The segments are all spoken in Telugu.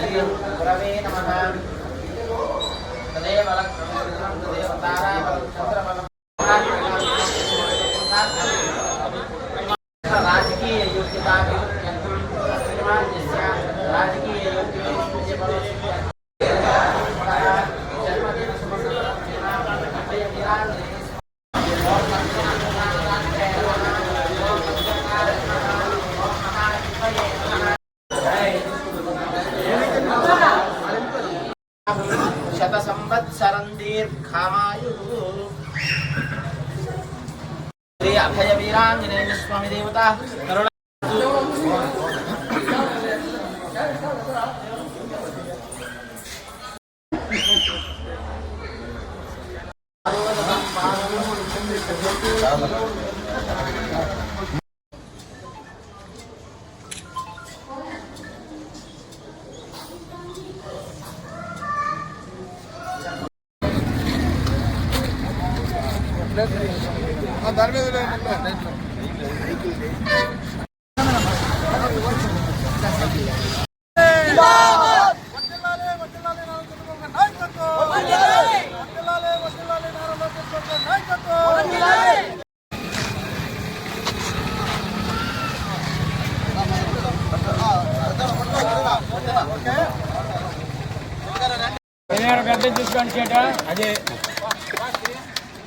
గురవే నమః తదేవ లక్ష్మీం తదేవ తారాబలం చంద్రబలం రాజకీయ యోగ్యత రాజకీయ శత సంవత్సరం దీర్ఘమాయు శ్రీ అభయ వీరాంజనేయ స్వామి దేవత కరుణ పదిహేను పెద్ద చూసుకోండి చేట అదే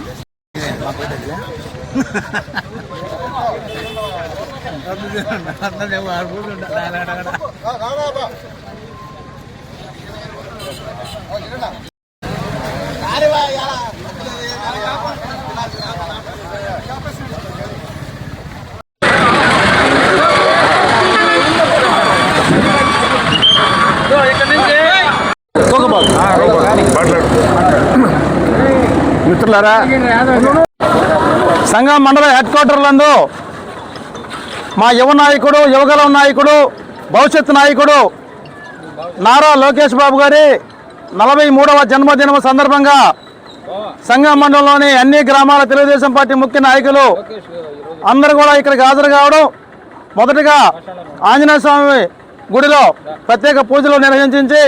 யாரு మిత్రులారా సంఘం మండల హెడ్ క్వార్టర్లందు మా యువ నాయకుడు యువగల నాయకుడు భవిష్యత్ నాయకుడు నారా లోకేష్ బాబు గారి నలభై మూడవ జన్మదినం సందర్భంగా సంఘం మండలంలోని అన్ని గ్రామాల తెలుగుదేశం పార్టీ ముఖ్య నాయకులు అందరూ కూడా ఇక్కడికి హాజరు కావడం మొదటగా ఆంజనేయ స్వామి గుడిలో ప్రత్యేక పూజలు నిర్వహించి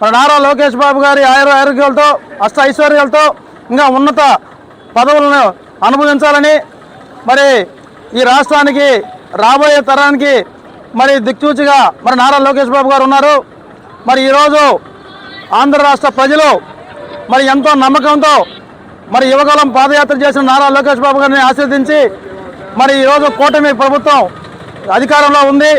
మన నారా లోకేష్ బాబు గారి ఆయుర ఆరోగ్యాలతో అష్ట ఐశ్వర్యాలతో ఇంకా ఉన్నత పదవులను అనుభవించాలని మరి ఈ రాష్ట్రానికి రాబోయే తరానికి మరి దిక్చూచిగా మరి నారా లోకేష్ బాబు గారు ఉన్నారు. మరి ఈరోజు ఆంధ్ర రాష్ట్ర ప్రజలు మరి ఎంతో నమ్మకంతో మరి యువకాలం పాదయాత్ర చేసిన నారా లోకేష్ బాబు గారిని ఆశీర్దించి మరి ఈరోజు కూటమి ప్రభుత్వం అధికారంలో ఉంది.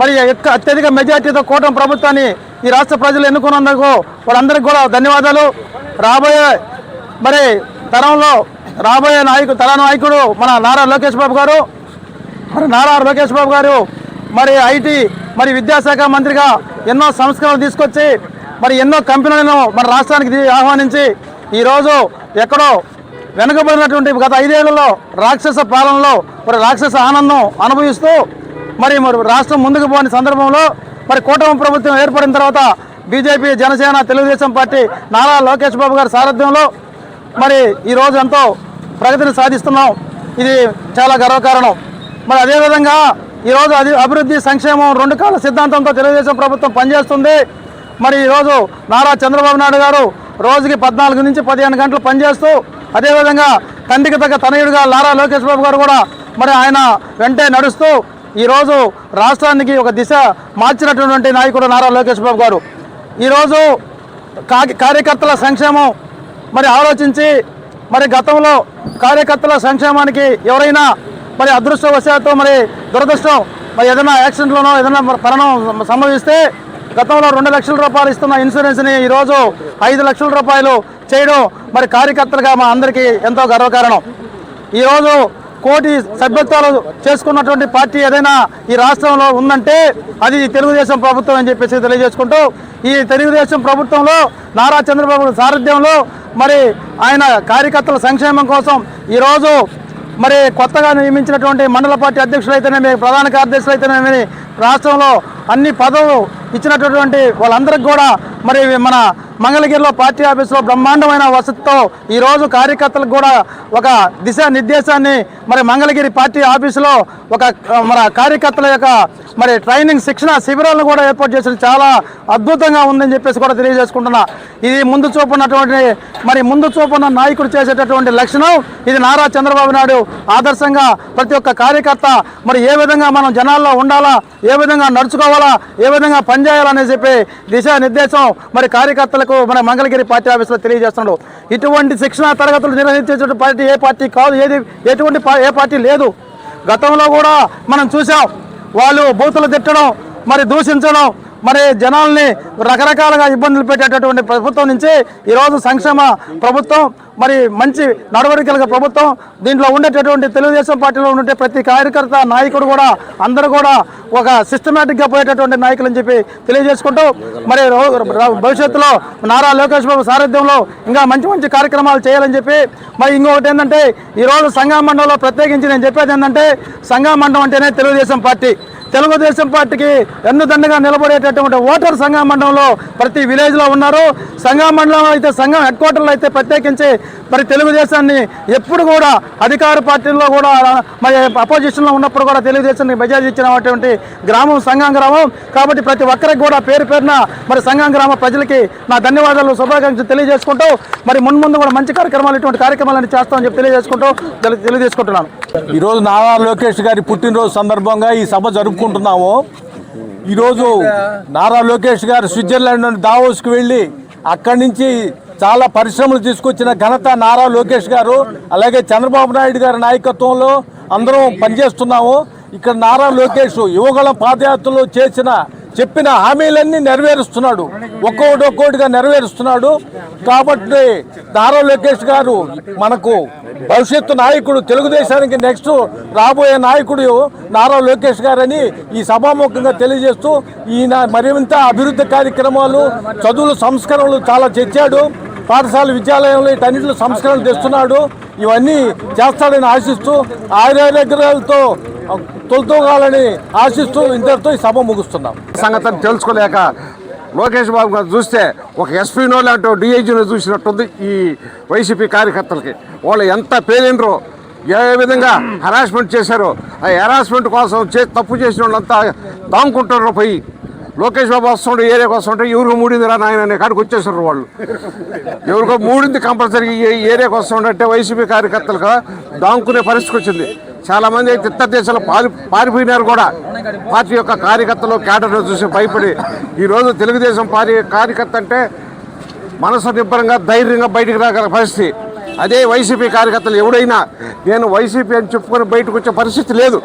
మరి అత్యధిక మెజార్టీతో కూటమి ప్రభుత్వాన్ని ఈ రాష్ట్ర ప్రజలు ఎన్నుకున్నందుకు వాళ్ళందరికీ కూడా ధన్యవాదాలు. రాబోయే మరి తరంలో రాబోయే నాయకుడు తర నాయకుడు మన నారా లోకేష్ బాబు గారు మరి నారా లోకేష్ బాబు గారు మరి ఐటీ మరి విద్యాశాఖ మంత్రిగా ఎన్నో సంస్కరణలు తీసుకొచ్చి మరి ఎన్నో కంపెనీలను మన రాష్ట్రానికి ఆహ్వానించి ఈరోజు ఎక్కడో వెనుకబడినటువంటి గత ఐదేళ్ళలో రాక్షస పాలనలో మరి రాక్షస ఆనందం అనుభవిస్తూ మరి మరి రాష్ట్రం ముందుకు పోని సందర్భంలో మరి కూటమి ప్రభుత్వం ఏర్పడిన తర్వాత బీజేపీ జనసేన తెలుగుదేశం పార్టీ నారా లోకేష్ బాబు గారి సారథ్యంలో మరి ఈరోజు ఎంతో ప్రగతిని సాధిస్తున్నాం. ఇది చాలా గర్వకారణం. మరి అదేవిధంగా ఈరోజు అది అభివృద్ధి సంక్షేమం రెండు కాల సిద్ధాంతంతో తెలుగుదేశం ప్రభుత్వం పనిచేస్తుంది. మరి ఈరోజు నారా చంద్రబాబు నాయుడు గారు రోజుకి పద్నాలుగు నుంచి పదిహేను గంటలు పనిచేస్తూ అదేవిధంగా తండ్రికి తగ్గ తనయుడుగా నారా లోకేష్ బాబు గారు కూడా మరి ఆయన వెంటే నడుస్తూ ఈరోజు రాష్ట్రానికి ఒక దిశ మార్చినటువంటి నాయకుడు నారా లోకేష్ బాబు గారు. ఈరోజు కా- కార్యకర్తల సంక్షేమం మరి ఆలోచించి మరి గతంలో కార్యకర్తల సంక్షేమానికి ఎవరైనా మరి అదృష్టవశాత్తు మరి దురదృష్టం మరి ఏదైనా యాక్సిడెంట్లోనో ఏదైనా మరణం సంభవిస్తే గతంలో రెండు లక్షల రూపాయలు ఇస్తున్న ఇన్సూరెన్స్ని ఈరోజు ఐదు లక్షల రూపాయలు చేయడం మరి కార్యకర్తలుగా మా అందరికీ ఎంతో గర్వకారణం. ఈరోజు కోటి సభ్యత్వాలు చేసుకున్నటువంటి పార్టీ ఏదైనా ఈ రాష్ట్రంలో ఉందంటే అది తెలుగుదేశం ప్రభుత్వం అని చెప్పేసి తెలియజేసుకుంటూ ఈ తెలుగుదేశం ప్రభుత్వంలో నారా చంద్రబాబు సారథ్యంలో మరి ఆయన కార్యకర్తల సంక్షేమం కోసం ఈరోజు మరి కొత్తగా నియమించినటువంటి మండల పార్టీ అధ్యక్షులైతేనేమి ప్రధాన కార్యదర్శులు అయితేనేమి రాష్ట్రంలో అన్ని పదవులు ఇచ్చినటువంటి వాళ్ళందరికీ కూడా మరి మన మంగళగిరిలో పార్టీ ఆఫీసులో బ్రహ్మాండమైన వసతితో ఈరోజు కార్యకర్తలకు కూడా ఒక దిశానిర్దేశాన్ని మరి మంగళగిరి పార్టీ ఆఫీసులో ఒక మన కార్యకర్తల యొక్క మరి ట్రైనింగ్ శిక్షణ శిబిరాలను కూడా ఏర్పాటు చేసిన చాలా అద్భుతంగా ఉందని చెప్పేసి కూడా తెలియజేసుకుంటున్నా. ఇది ముందు చూపున్నటువంటి మరి ముందు చూపున్న నాయకుడు చేసేటటువంటి లక్షణం ఇది నారా చంద్రబాబు నాయుడు ఆదర్శంగా ప్రతి ఒక్క కార్యకర్త మరి ఏ విధంగా మనం జనాల్లో ఉండాలా ఏ విధంగా నడుచుకోవాలా ఏ విధంగా పనిచేయాలని చెప్పి దిశానిర్దేశం మరి కార్యకర్తలకు మన మంగళగిరి పార్టీ ఆఫీసులో తెలియజేస్తున్నాడు. ఇటువంటి శిక్షణ తరగతులు నిర్వహించేటువంటి పార్టీ ఏ పార్టీ కాదు ఏది ఎటువంటి ఏ పార్టీ లేదు. గతంలో కూడా మనం చూసాం వాళ్ళు బూతులు తిట్టడం మరి దూషించడం మరి జనాల్ని రకరకాలుగా ఇబ్బందులు పెట్టేటటువంటి ప్రభుత్వం నుంచి ఈరోజు సంక్షేమ ప్రభుత్వం మరి మంచి నడవడికలుగా ప్రభుత్వం దీంట్లో ఉండేటటువంటి తెలుగుదేశం పార్టీలో ఉండే ప్రతి కార్యకర్త నాయకుడు కూడా అందరూ కూడా ఒక సిస్టమేటిక్గా పోయేటటువంటి నాయకులు అని చెప్పి తెలియజేసుకుంటూ మరి రో- భవిష్యత్తులో నారా లోకేష్ బాబు సారథ్యంలో ఇంకా మంచి మంచి కార్యక్రమాలు చేయాలని చెప్పి మరి ఇంకొకటి ఏంటంటే ఈరోజు సంఘా మండలంలో ప్రత్యేకించి నేను చెప్పేది ఏంటంటే సంఘం మండలం అంటేనే తెలుగుదేశం పార్టీ. తెలుగుదేశం పార్టీకి ఎన్నుదండగా నిలబడేటటువంటి ఓటర్ సంఘం మండలంలో ప్రతి విలేజ్లో ఉన్నారు. సంఘ మండలం అయితే సంఘం హెడ్ క్వార్టర్లో అయితే ప్రత్యేకించి మరి తెలుగుదేశాన్ని ఎప్పుడు కూడా అధికార పార్టీల్లో కూడా మరి అపోజిషన్లో ఉన్నప్పుడు కూడా తెలుగుదేశాన్ని మెజారిటీ ఇచ్చినటువంటి గ్రామం సంఘం గ్రామం. కాబట్టి ప్రతి ఒక్కరికి కూడా పేరు పేరున మరి సంఘం గ్రామ ప్రజలకి నా ధన్యవాదాలు శుభాకాంక్షలు తెలియజేసుకుంటూ మరి మున్ముందు కూడా మంచి కార్యక్రమాలు ఇటువంటి కార్యక్రమాలను చేస్తామని చెప్పి తెలియజేసుకుంటూ తెలి- తెలియజేసుకుంటున్నాను. ఈరోజు నారా లోకేష్ గారి పుట్టినరోజు సందర్భంగా ఈ సభ జరుపుకుంటున్నాము ఈరోజు నారా లోకేష్ గారు స్విట్జర్లాండ్ నుండి దావోస్కి వెళ్ళి అక్కడి నుంచి చాలా పరిశ్రమలు తీసుకొచ్చిన ఘనత నారా లోకేష్ గారు అలాగే చంద్రబాబు నాయుడు గారి నాయకత్వంలో అందరం పనిచేస్తున్నాము. ఇక్కడ నారా లోకేష్ యువగళ పాదయాత్రలో చేసిన చెప్పిన హామీలన్నీ నెరవేరుస్తున్నాడు. ఒక్కొక్కటి ఒక్కొక్కటిగా నెరవేరుస్తున్నాడు. కాబట్టి దారా లోకేష్ గారు మనకు భవిష్యత్తు నాయకుడు తెలుగుదేశానికి నెక్స్ట్ రాబోయే నాయకుడు నారా లోకేష్ గారని ఈ సభాముఖంగా తెలియజేస్తూ ఈయన మరింత అభివృద్ధి కార్యక్రమాలు చదువుల సంస్కరణలు చాలా తెచ్చాడు పాఠశాల విద్యాలయంలో ఇటన్నింటిలో సంస్కరణలు తెస్తున్నాడు. ఇవన్నీ చేస్తాడని ఆశిస్తూ ఆయుర్వేదాలతో తొలతోగాలని ఆశిస్తూ ఇంతటితో ఈ సభ ముగుస్తున్నాం. సంగతిని తెలుసుకోలేక లోకేష్ బాబు గారు చూస్తే ఒక ఎస్పీనో లాంటి డిఐజీనో చూసినట్టుంది ఈ వైసీపీ కార్యకర్తలకి. వాళ్ళు ఎంత పేలినరో ఏ విధంగా హరాస్మెంట్ చేశారో ఆ హరాస్మెంట్ కోసం చే తప్పు చేసిన వాళ్ళంతా దాముకుంటారు పోయి. లోకేష్ బాబు వస్తుంటే ఏరియాకి వస్తుంటే ఎవరికో మూడింది రా నాయన అనే కాడికి వచ్చేసారు వాళ్ళు. ఎవరికో మూడింది కంపల్సరీ ఈ ఏరియాకి వస్తుంటే వైసీపీ కార్యకర్తలకు దాముకునే పరిస్థితి వచ్చింది. చాలామంది అయితే ఇతర దేశాలు పారి పారిపోయినారు కూడా. పార్టీ యొక్క కార్యకర్తలు కేటర్ను చూసి భయపడి ఈరోజు తెలుగుదేశం పార్టీ కార్యకర్త అంటే మనసు నిబ్బరంగా ధైర్యంగా బయటికి రాగల పరిస్థితి. అదే వైసీపీ కార్యకర్తలు ఎవడైనా నేను వైసీపీ అని చెప్పుకొని బయటకు వచ్చే పరిస్థితి లేదు.